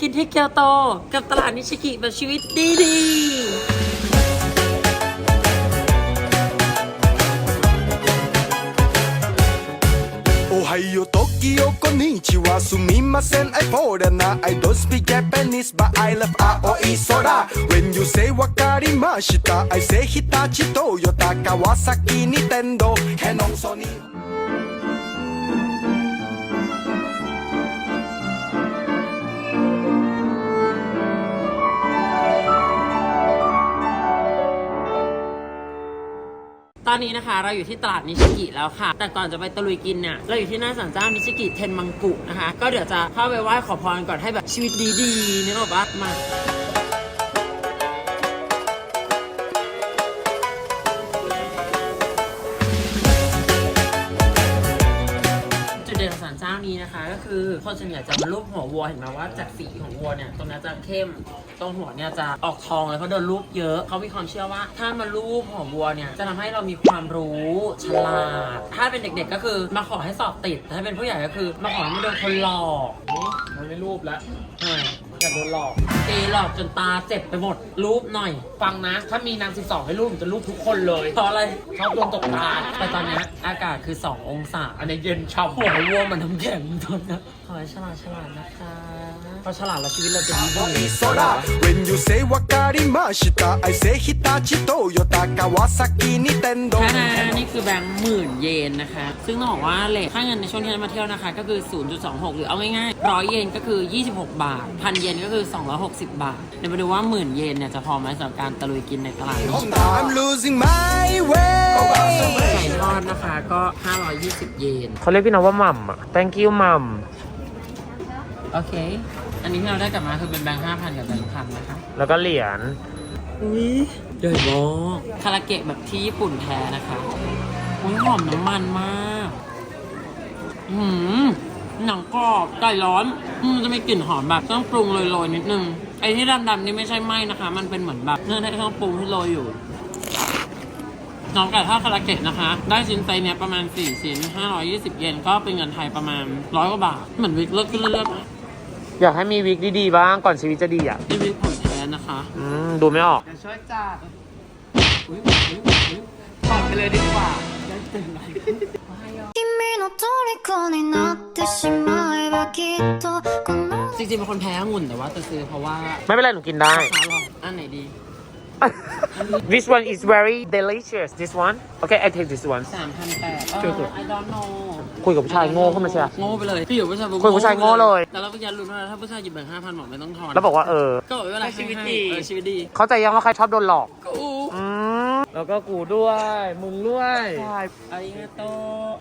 กินที่เกียวโต กับตลาดนิชิกิแบบชีวิตดีดีๆ おはよう、時よ、こんにちは。すみません、I foreigner. I don't speak Japanese, but I love 青い空。When you say わかりました。I say 日立、トヨタ、川崎、ニテンド、キャノン、ソニー。 ตอนนี้นะคะเราอยู่ที่ตลาดนิชิกิแล้วค่ะ แต่ก่อนจะไปตะลุยกินเนี่ยเราอยู่ที่หน้าศาลเจ้านิชิกิเทนมังกุนะคะ ก็เดี๋ยวจะเข้าไปไหว้ขอพรก่อนให้แบบชีวิตดีๆนึกออกปะมา นของศาลเจ้านี้นะคะ ก็คือคนส่วนใหญ่จะมารูปหัววัวเห็นไหมว่าจากสีของวัวเนี่ยตรงนี้จะเข้มตรงหัวเนี่ยจะออกทองเลยเพราะโดนรูปเยอะเขามีความเชื่อว่า ถ้ามารูปหัววัวเนี่ยจะทำให้เรามีความรู้ฉลาด ถ้าเป็นเด็กๆก็คือมาขอให้สอบติดถ้าเป็นผู้ใหญ่ก็คือ มาขอให้ไม่โดนคนหลอกมันไม่รูปแล้ว ทำไมอยากโดนหลอกตีหลอกจนตาเจ็บไปหมด รูปหน่อย ฟังนะ ถ้ามีนาง 12 ให้รูปผมจะรูปทุกคนเลยเพราะอะไรชอบโดนตกตาแต่ตอนเนี้ยอากาศคือ 2 องศาอันนี้เย็นช่ำหัววัวมันน้ำแข็งตอนนี้ขอให้ฉลาดฉลาดนะคะ พอฉลาดแล้วชีวิตเราจะดีดี 青い空 When you say わかりました I say 日立、トヨタ、川崎、ニテンド、 แค่นั้นนี่คือแบงค์หมื่นเยนนะคะ ซึ่งต้องบอกว่าเลทค่าเงินในช่วงที่เรามาเที่ยวนะคะ ก็คือ 0.26 หรือเอาง่ายๆร้อยเยนก็คือ 26 บาท พันเยนก็คือ 260 บาท เดี๋ยวมาดูว่าหมื่นเยนเนี่ยจะพอไหมสำหรับการตะลุยกินในตลาดนี้ I'm losing my way ไก่ทอดนะคะก็ 520 เยน เขาเรียกพี่น้องว่าหม่ำอ่ะ thank you หม่ โอเค อันนี้ที่เราได้กลับมาคือเป็นแบงค์5,000กับแบงค์พันนะคะำแล้วก็เหรียญอุ้ยใหญ่มากคาราเกะแบบที่ญี่ปุ่นแท้นะคะอุ้ยหอมน้ำมันมากหืมหนังกรอบไก่ร้อนอืมจะมีกลิ่นหอมแบบต้องปรุงโรยๆนิดนึง ไอ้ที่ดำๆนี่ไม่ใช่ไหมนะคะ มันเป็นเหมือนแบบเนื้อที่ต้องปรุงที่โรยอยู่น้องไก่ทอดคาราเกะนะคะ ได้ชิ้นไซส์เนี้ยประมาณ 4 ชิ้น 520 เยนก็เป็นเงินไทยประมาณร้อยกว่าบาท เหมือนวิกเลิกขึ้นเรื่อยๆนะ อยากให้มีวิกดีๆบ้างก่อนชีวิตจะดีอ่ะ นี่วิกของแท้นะคะ อืม ดูไม่ออก ช่วยจัดอุ้ยอุ้ยอุ้ยถอดไปเลยดีกว่าได้เต็มเลย 君の虜になってしまえばきっとこの จริงๆเป็นคนแพ้องุ่นแต่ว่าจะซื้อเพราะว่า ไม่เป็นไรหนูกินได้ ราคาหรอกอันไหนดี This one is very delicious This one Okay I take this one สามพันแปดช่วยสุดไอดอนโนคุยกับผู้ชายโง่ขึ้นมาใช่ไหม โง่ไปเลยพี่อยู่ผู้ชายคุยกับผู้ชายโง่เลย แต่เราก็ยันรู้ว่าถ้าผู้ชายหยิบแบงค์ห้าพันบอกไม่ต้องทอนแล้วบอกว่าเออ ก็บอกว่าเวลาชีวิตดีเออชีวิตดีเข้าใจยังว่าใครชอบโดนหลอกกูอืมแล้วก็กูด้วย มึงด้วยอาริกาโต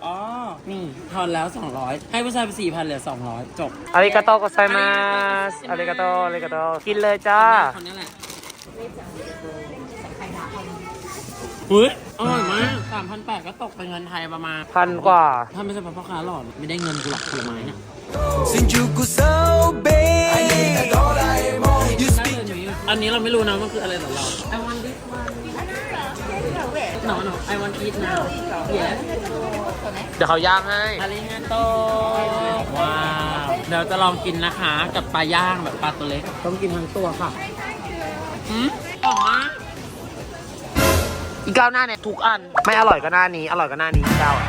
อ๋อนี่ทอนแล้ว200ให้ผู้ชายไป4,000เหลือ200จบอาริกาโตก็ไซมาสอาริกาโตอาริกาโตกินเลยจ้าคนนี้แหละ อุ้ยอร่อยมากสามพันแปดก็ตกเป็นเงินไทยประมาณพันกว่า ถ้าไม่ใช่เพราะพ่อค้าหลอดไม่ได้เงินกูหรอกผลไม้เนี่ย新宿 so big You น่า speak เดินอยู่อันนี้เราไม่รู้นะมันคืออะไรแต่เรา I want this one no no I want eat now yes เดี๋ยวเขาย่างให้อาริงาโตว้าวเดี๋ยวจะลองกินนะคะ กับปลาย่างแบบปลาตัวเล็ก ต้องกินทั้งตัวค่ะ อืมออกมาอีกเก้าหน้าเนี่ยทุกอัน ไม่อร่อยก็หน้านี้ อร่อยก็หน้านี้เก้าอะ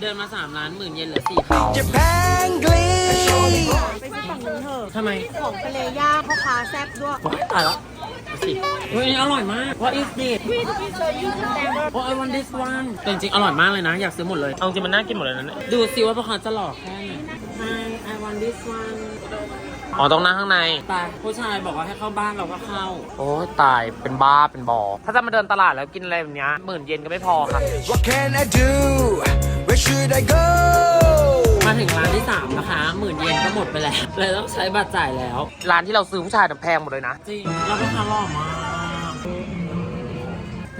เดินมาสามล้านหมื่นเยนเหลือสี่พัน Japan Glee ไปซื้อฝั่งนู้นเถอะทำไมของทะเลย่างพ่อค้าแซ่บด้วยว้ายตายแล้วดูสิเฮ้ยอันนี้อร่อยมาก What is this โอ้ I want this one แต่จริงๆ อร่อยมากเลยนะ อยากซื้อหมดเลย เอาจริงมันน่ากินหมดเลยนะเนี่ยดูสิว่าพ่อค้าจะหลอกแค่ไหน Hi I want this one อ๋อต้องนั่งข้างใน ตายผู้ชายบอกว่าให้เข้าบ้านเราก็เข้า โอ้ยตายเป็นบ้าเป็นบอ ถ้าจะมาเดินตลาดแล้วกินอะไรแบบเนี้ยหมื่นเยนก็ไม่พอค่ะ What can I do Where should I go มาถึงร้านที่ 3 นะคะหมื่นเยนก็หมดไปแล้วเลยต้องใช้บัตรจ่ายแล้ว ร้านที่เราซื้อผู้ชายน่ะแพงหมดเลยนะ จริง แล้วพ่อค้าหล่อมากเ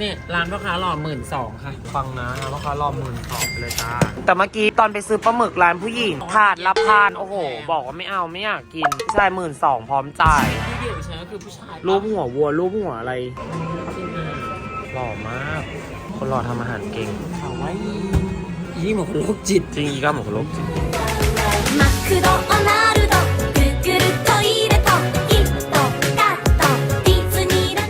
นี่ยร้านพ่อค้าหล่อหมื่นสองค่ะ ฟังนะเพราะเขารอหมื่นสองไปเลยจ้า แต่เมื่อกี้ตอนไปซื้อปลาหมึกร้านผู้หญิงถาดละพันโอ้โห บอกว่าไม่เอาไม่อยากกินผู้ชายหมื่นสองพร้อมจ่าย ที่เดียวใช่ก็คือผู้ชาย รูปหัววัวรูปหัวอะไร หล่อมาก คนหล่อทำอาหารเก่ง ถามว่าอีนี่เหมือนคนโรคจิต จริงอีก้าหมกลกจริง マクドナルド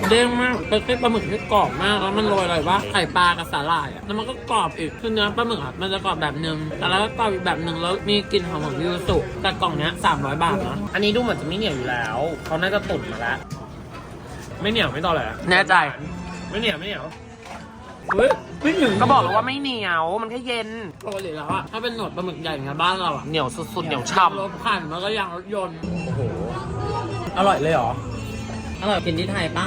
เป็นเส้นปลาหมึกที่กรอบมากแล้วมันโรยอะไรวะไข่ปลากับสาหร่ายอะแล้วมันก็กรอบอีกคือเนื้อปลาหมึกอะมันจะกรอบแบบนึงแต่แล้วก็กรอบอีกแบบนึงแล้วมีกลิ่นหอมของยูสุแต่กล่องเนี้ย300บาทนะอันนี้ดูเหมือนจะไม่เหนียวอยู่แล้วเขาน่าจะตุ๋นมาแล้วไม่เหนียวไม่ต่อเลยแน่ใจ ไม่เหนียวไม่เหนียวเฮ้ยไม่ถึงก็บอกแล้วว่าไม่เหนียวมันแค่เย็นปกติแล้วอะถ้าเป็นหนวดปลาหมึกใหญ่อย่างบ้านเราอะเหนียวสุดๆเหนียวฉ่รถผ่านมันก็ยางรถยนต์ำโอ้โหอร่อยเลยเหรออร่อยกินที่ไทยปะ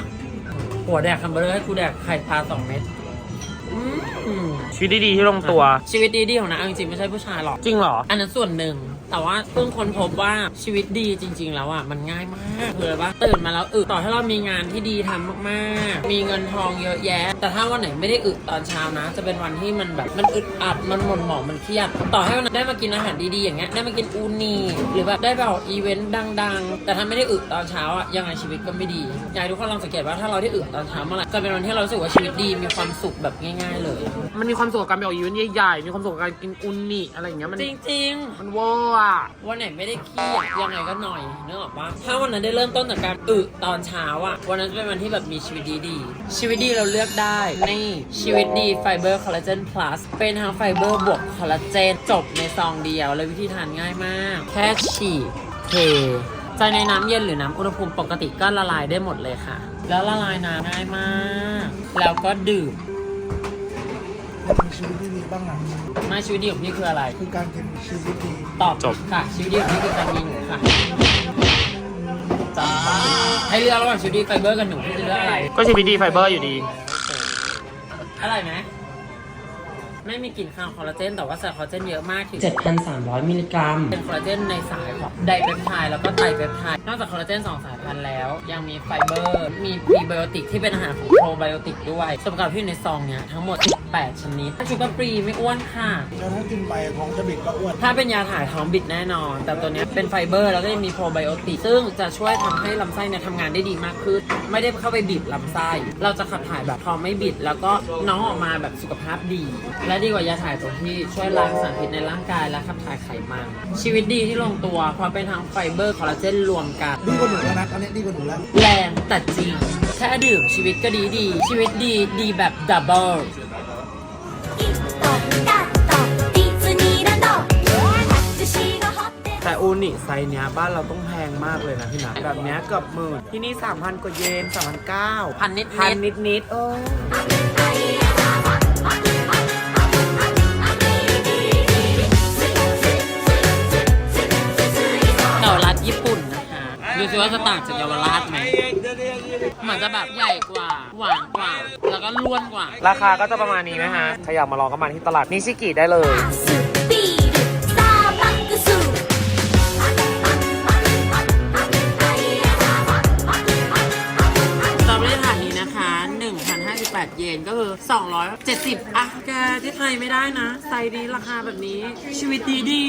หัวแดกคัมเบอร์เกอร์ให้กูแดกไข่ปลาสองเม็ด ชีวิตดีๆที่ลงตัว ชีวิตดีๆของนะเอาจริงๆไม่ใช่ผู้ชายหรอก จริงเหรอ อันนั้นส่วนหนึ่ง แต่ว่าเพิ่งค้นพบว่าชีวิตดีจริง ๆ แล้วอะมันง่ายมากคืออะไรปะตื่นมาแล้วอึต่อให้เรามีงานที่ดีทำมากๆ มีเงินทองเยอะแยะ แต่ถ้าวันไหนไม่ได้อึตอนเช้านะ จะเป็นวันที่มันแบบมันอึดอัดมันหม่นหมองมันเครียดต่อให้วันนั้นได้มากินอาหารดีๆอย่างเงี้ยได้มากินอูนีหรือแบบได้แบบอีเวนต์ดัง ๆ แต่ถ้าไม่ได้อึตอนเช้าอะยังไงชีวิตก็ไม่ดีอยากให้ทุกคนลองสังเกตว่าถ้าเราได้อึตอนเช้าเมื่อไหร่จะเป็นวันที่เรารู้สึกว่าชีวิตดีมีความสุขแบบง่ายๆเลย มันมีความสุขกับการไปออกอีเวนต์ใหญ่ๆ มีความสุขกับการกินอุนนิอะไรอย่างเงี้ยมันจริงๆมันเวอร์อะวันไหนไม่ได้เครียดยังไงก็หน่อยนึกออกปะถ้าวันนั้นได้เริ่มต้นจากการอึตอนเช้าอะวันนั้นจะเป็นวันที่แบบมีชีวิตดีๆชีวิตดีเราเลือกได้นี่ชีวิตดีไฟเบอร์คอลลาเจนพลัสเป็นทั้งไฟเบอร์บวกคอลลาเจนจบในซองเดียวและวิธีทานง่ายมาก แค่ฉีดเทใจในน้ำเย็นหรือน้ำอุณหภูมิปกติก็ละลายได้หมดเลยค่ะ แล้วละลายน้ำง่ายมาก แล้วก็ดื่มอยาก มีชีวิตที่ดีบ้างอะไม่ชีวิตดีของพี่คืออะไร คือการกินชีวิตดีตอบจบ ค่ะ ชีวิตดีของพี่คือการมีหนูค่ะจำบ้าให้เลือกระหว่างชีวิตดีไฟเบอร์กับหนูพี่จะเลือกอะไรก็ชีวิตดีไฟเบอร์อยู่ดีอะไรไหมไม่มีกลิ่นคาวคอลลาเจน แต่ว่าใส่คอลลาเจนเยอะมากถึง 7,300 มิลลิกรัม เป็นคอลลาเจนในสายของไดเปปไทด์แล้วก็ไตรเปปไทด์นอกจากคอลลาเจน 2 สายพันธุ์แล้ว ยังมีไฟเบอร์ มีพรีไบโอติกที่เป็นอาหารของโปรไบโอติกด้วยสำหรับที่อยู่ในซองเนี้ยทั้งหมด 18ชนิดชูการ์ฟรีไม่อ้วนค่ะ แล้วถ้ากินไปท้องจะบิดก็อ้วนถ้าเป็นยาถ่ายท้องบิดแน่นอน แต่ตัวเนี้ยเป็นไฟเบอร์แล้วก็ยังมีโปรไบโอติกซึ่งจะช่วยทำให้ลำไส้เนี่ยทำงานได้ดีมากขึ้น ไม่ได้เข้าไปบิดลำไส้ เราจะขับถ่ายแบบท้องไม่บิด แล้วก็น้องออกมาแบบสุขภาพดี และดีกว่ายาถ่ายตัวที่ช่วยล้างสารพิษในร่างกายและขับถ่ายไขมันชีวิตดีที่ลงตัวเพราะเป็นทั้งไฟเบอร์คอลลาเจนรวมกัน ดีกว่าหนูแล้วนะตอนนี้ดีกว่าหนูแล้ว แรงแต่จริง แค่ดื่มชีวิตก็ดีดี ชีวิตดีดีแบบดับเบิล แต่อูนิไซส์เนี้ยบ้านเราต้องแพงมากเลยนะพี่นะแบบเนี้ยเกือบหมื่นที่นี่3,000กว่าเยน3,900พันนิดพันนิดนิดๆเออ ว่าจะต่างจากเยาวราชไหมมันจะแบบใหญ่กว่า หวานกว่า แล้วก็ล้วนกว่า ราคาก็จะประมาณนี้นะฮะใครอยากมาลองก็มาที่ตลาดนิชิกิได้เลย8เยนก็คือ 270 อะ แกที่ไทยไม่ได้นะใส่ดีราคาแบบนี้ ชีวิตดีดี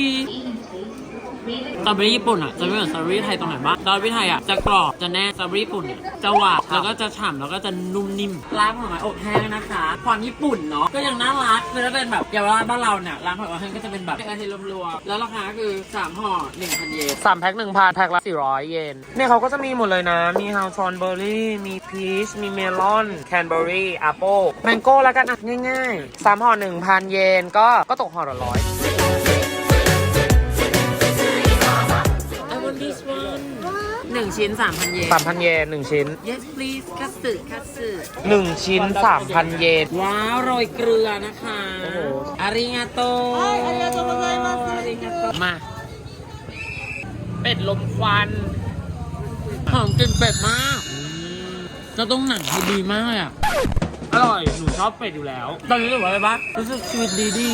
สตรอเบอรี่ญี่ปุ่นอะจะไม่เหมือนสตรอเบอรี่ไทยตรงไหนบ้างสตรอเบอรี่ไทยอะจะกรอบจะแน่สตรอเบอรี่ญี่ปุ่นเนี่ยจะหวานแล้วก็จะฉ่ำแล้วก็จะนุ่มนิ่มร้านผลไม้อบแห้งนะคะความญี่ปุ่นเนาะก็ยังน่ารักคือถ้าเป็นแบบเยาวราชบ้านเราเนี่ยร้านผลไม้อบแห้งก็จะเป็นแบบเป็นอาทิตย์รวมๆแล้วราคาคือ3ห่อ1,000เยนสามแพ็คหนึ่งพันแพ็คละ400เยนเนี่ยเขาก็จะมีหมดเลยนะ มีฮาวชอนเบอร์รี่มีพีชมีเมลอนแคนเบอร์รี่แอปเปิลแมงโก้แล้วกันอะง่ายๆสามห่อหนึ่งพันเยนก็ก็ตกห่อละร้อย นึ่งชิ้น3,000เยนสามพันเยนหนึ่งชิ้น Yes please คัตสึคัตสึหนึ่งชิ้นสามพันเยน ว้าวโรยเกลือนะคะโอ้โห อาริงาโตอาริงาโตโกไซมัสอาริงาโตมา เป็ดลมควันหอมกลิ่นเป็ดมากแล้วตรงหนังคือดีมากเลยอะ อร่อย หนูชอบเป็ดอยู่แล้ว ตอนนี้รู้สึกว่าอะไรปะรู้สึกชีวิตดีดี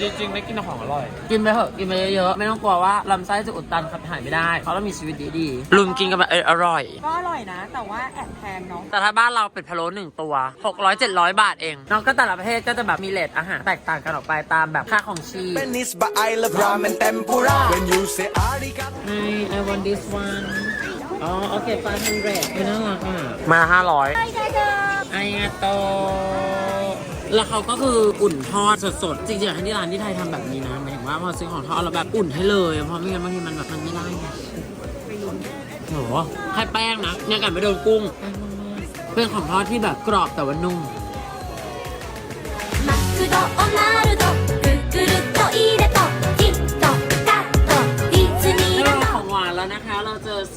จริงๆได้กินของอร่อยๆกินไปเถอะ กินไปเยอะๆ ไม่ต้องกลัวว่าลำไส้จะอุดตันขับถ่ายไม่ได้ เพราะเรามีชีวิตดีดีๆลุมกินกันแบบเอออร่อย ก็อร่อยนะ แต่ว่าแอบแพงเนาะแต่ถ้าบ้านเราเป็ดพะโล้หนึ่งตัว 600 700 บาทเองเนอะก็แต่ละประเทศก็จะแบบมีเลทอาหารแตกต่างกันออกไปตามแบบค่าของชีพ Japanese but I love ramen tempura When you say arigato Hi I want this one อ๋อ โอเค500ไม่น่ารักอะ มาห้าร้อยไอ อาโต แล้วเขาก็คืออุ่นทอดสดๆ จริงๆอยากให้ที่ร้านที่ไทยทำแบบนี้นะหมายถึงว่าพอซื้อของทอดแล้วแบบอุ่นให้เลย เพราะไม่งั้นบางทีมันแบบมันไม่ได้ไงโหให้แป้งนะยังกันไม่โดนกุ้ง เป็นของทอดที่แบบกรอบแต่ว่านุ่ม マクドナル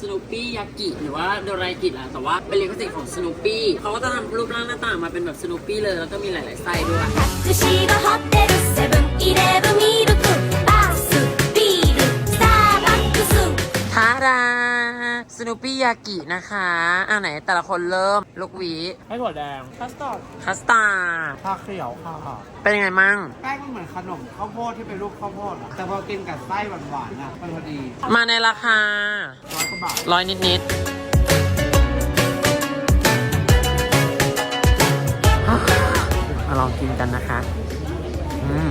สโนปี้ยากิหรือว่าโดรากิอะแต่ว่าเป็นลิขสิทธิ์ของสโนปี้เขาก็จะทำรูปร่างหน้าตามาเป็นแบบสโนปี้เลยแล้วก็มีหลายๆไส้ด้วย นปี้ยากินะคะอ่าไหนแต่ละคนเริ่มลูกหวีให้ถั่วแดงคัสตาร์ดคัสตาร์ดชาเขียวค่ะเป็นยังไงมั่ง แป้งมันเหมือนขนมข้าวโพดที่เป็นรูปข้าวโพดอะแต่พอกินกับไส้หวานๆอะมันพอดีมาในราคาร้อยกว่าบาทร้อยนิดๆมาลองกินกันนะคะ อืม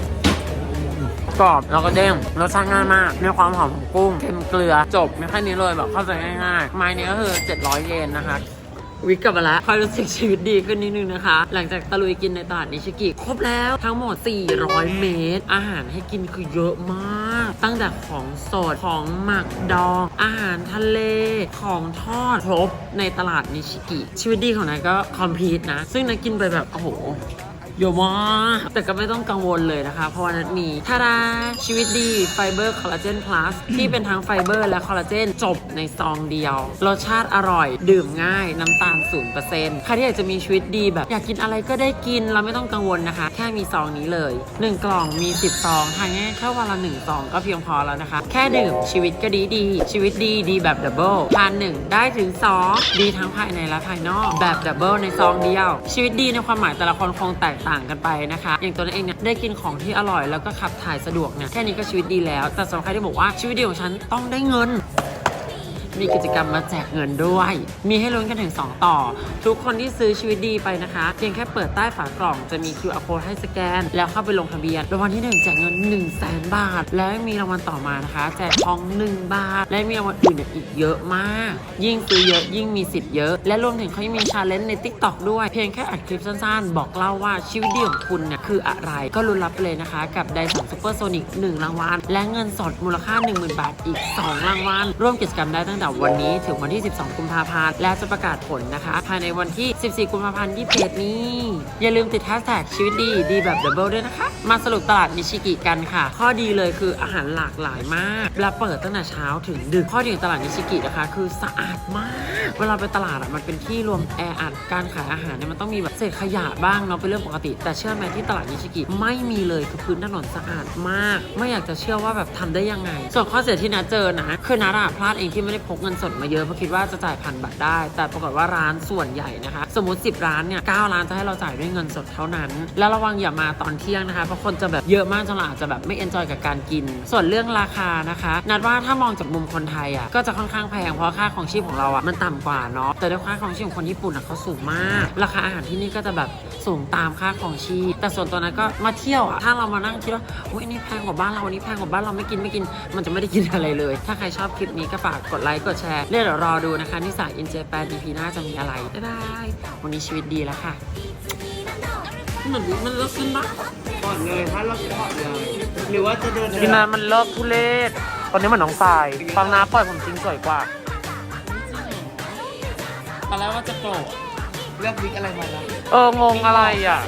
กรอบแล้วก็เด้งรสชาติง่ายมากมีความหอมของกุ้งเค็มเกลือจบมีแค่นี้เลยแบบเข้าใจง่ายๆไม้นี้ก็คือ 700 เยนนะคะวิกกลับมาแล้วคอยรู้สึกชีวิตดีขึ้นนิดนึงนะคะ หลังจากตะลุยกินในตลาดนิชิกิ ครบแล้วทั้งหมด 400 เมตร อาหารให้กินคือเยอะมาก ตั้งแต่ของสด ของหมักดอง อาหารทะเล ของทอดครบในตลาดนิชิกิ ชีวิตดีของนายก็คอมพลีทนะ ซึ่งนายกินไปแบบ โอ้โห เยอะมากแต่ก็ไม่ต้องกังวลเลยนะคะ เพราะว่านัดมีทาราชีวิตดีไฟเบอร์คอลลาเจนพลัสที่เป็นทั้งไฟเบอร์และคอลลาเจนจบในซองเดียว รสชาติอร่อย ดื่มง่าย น้ำตาล 0%ใครที่อยากจะมีชีวิตดีแบบ อยากกินอะไรก็ได้กินเราไม่ต้องกังวลนะคะ แค่มีซองนี้เลย 1 กล่องมี 10 ซองทานง่ายแค่วันละ1ซองก็เพียงพอแล้วนะคะ แค่ดื่มชีวิตก็ดีดี ชีวิตดีดีแบบดับเบิลทาน1ได้ถึง 2 ดีทั้งภายในและภายนอก แบบดับเบิลในซองเดียว ชีวิตดีในความหมายแต่ละคนคงแตกต่างกันไปนะคะ อย่างตัวนั้นเองเนี่ยได้กินของที่อร่อยแล้วก็ขับถ่ายสะดวกเนี่ยแค่นี้ก็ชีวิตดีแล้ว แต่สำหรับใครที่บอกว่าชีวิตดีของฉันต้องได้เงิน มีกิจกรรมมาแจกเงินด้วย มีให้ลุ้นกันถึง 2 ต่อ ทุกคนที่ซื้อชีวิตดีไปนะคะ เพียงแค่เปิดใต้ฝากล่องจะมี QR code ให้สแกน แล้วเข้าไปลงทะเบียนรางวัลที่ 1 แจกเงิน 1 0 0 0 0แสนบาท แล้วมีรางวัลต่อมานะคะ แจกทอง 1 บาท และมีรางวัลอื่นอีกเยอะมาก ยิ่งซื้อเยอะยิ่งมีสิทธิ์เยอะ และรวมถึงเขายังมีชาเลนจ์ใน t ิ k t o k ด้วย เพียงแค่อัดคลิปสั้นๆ บอกเล่าว่าชีวิตดีของคุณเนี่ยคืออะไร ก็ลุ้นรับไปเลยนะคะ กับไดสันซูเปอร์โซนิก1รางวัลและเงินสดมูลค่า 10,000 บาทอีก 2 รางวัลร่วมกิจกรรมได้ตั้งแต่วันนี้ถึงวันที่ 12 กุมภาพันธ์ และจะประกาศผลนะคะ ภายในวันที่ 14 กุมภาพันธ์ที่เพจนี้ อย่าลืมติดแฮชแท็กชีวิตดีดีแบบดับเบิลด้วยนะคะ มาสรุปตลาดนิชิกิกันค่ะ ข้อดีเลยคืออาหารหลากหลายมาก และเปิดตั้งแต่เช้าถึงดึก ข้อดีของตลาดนิชิกินะคะ คือสะอาดมาก เวลาไปตลาดอะมันเป็นที่รวมแออัดการขายอาหารเนี่ยมันต้องมีแบบเศษขยะบ้างเนาะเป็นเรื่องปกติ แต่เชื่อไหมที่ตลาดนิชิกิไม่มีเลยคือพื้นถนนสะอาดมาก ไม่อยากจะเชื่อว่าแบบทำได้ยังไง ส่วนข้อเสียที่นัดเจอนะคือนัดอะพลาดเองที่ไม่ได้พกเงินสดมาเยอะเพราะคิดว่าจะจ่ายผ่านบัตรได้ แต่ปรากฏว่าร้านส่วนใหญ่นะคะ สมมติ 10 ร้านเนี่ย9ร้านจะให้เราจ่ายด้วยเงินสดเท่านั้น แล้วระวังอย่ามาตอนเที่ยงนะคะเพราะคนจะแบบเยอะมากจนเราอาจจะแบบไม่เอนจอยกับการกิน ส่วนเรื่องราคานะคะ นัดว่าถ้ามองจากมุมคนไทยอะก็จะค่อนข้างแพงเพราะค่าของชีพของเราอะมันต่ำกว่าเนาะแต่ด้วยค่าของชีพของคนญี่ปุ่นอะเขาสูงมาก ราคาอาหารที่นี่ก็จะแบบสูงตามค่าของชีพแต่ส่วนตัวนั้นก็มาเที่ยวอะถ้าเรามานั่งคิดว่าอุ้ยนนี้แพงกว่าบ้านเราอันนี้แพงกว่าบ้านเราไม่กินไม่กิน มันจะไม่ได้กินอะไรเลย ถ้าใครชอบคลิปนี้ก็ฝากกดไลค์กดแชร์เดี๋ยวรอดูนะคะนิสาอินเจแปน EP หน้าจะมีอะไร บ๊ายบาย วันนี้ชีวิตดีแล้วค่ะ เหมือนมันเลิกขึ้นบ้างก่อนเลยถ้าเราก่อนเลยหรือว่าจะเดินพี่นามันเลิกทุเรศตอนนี้เหมือนน้องสายฟังน้าปล่อยผมจริงสวยกว่าตอนแรกว่าจะโกรธเลือกวิกอะไรมาแล้วเอองงอะไรอะ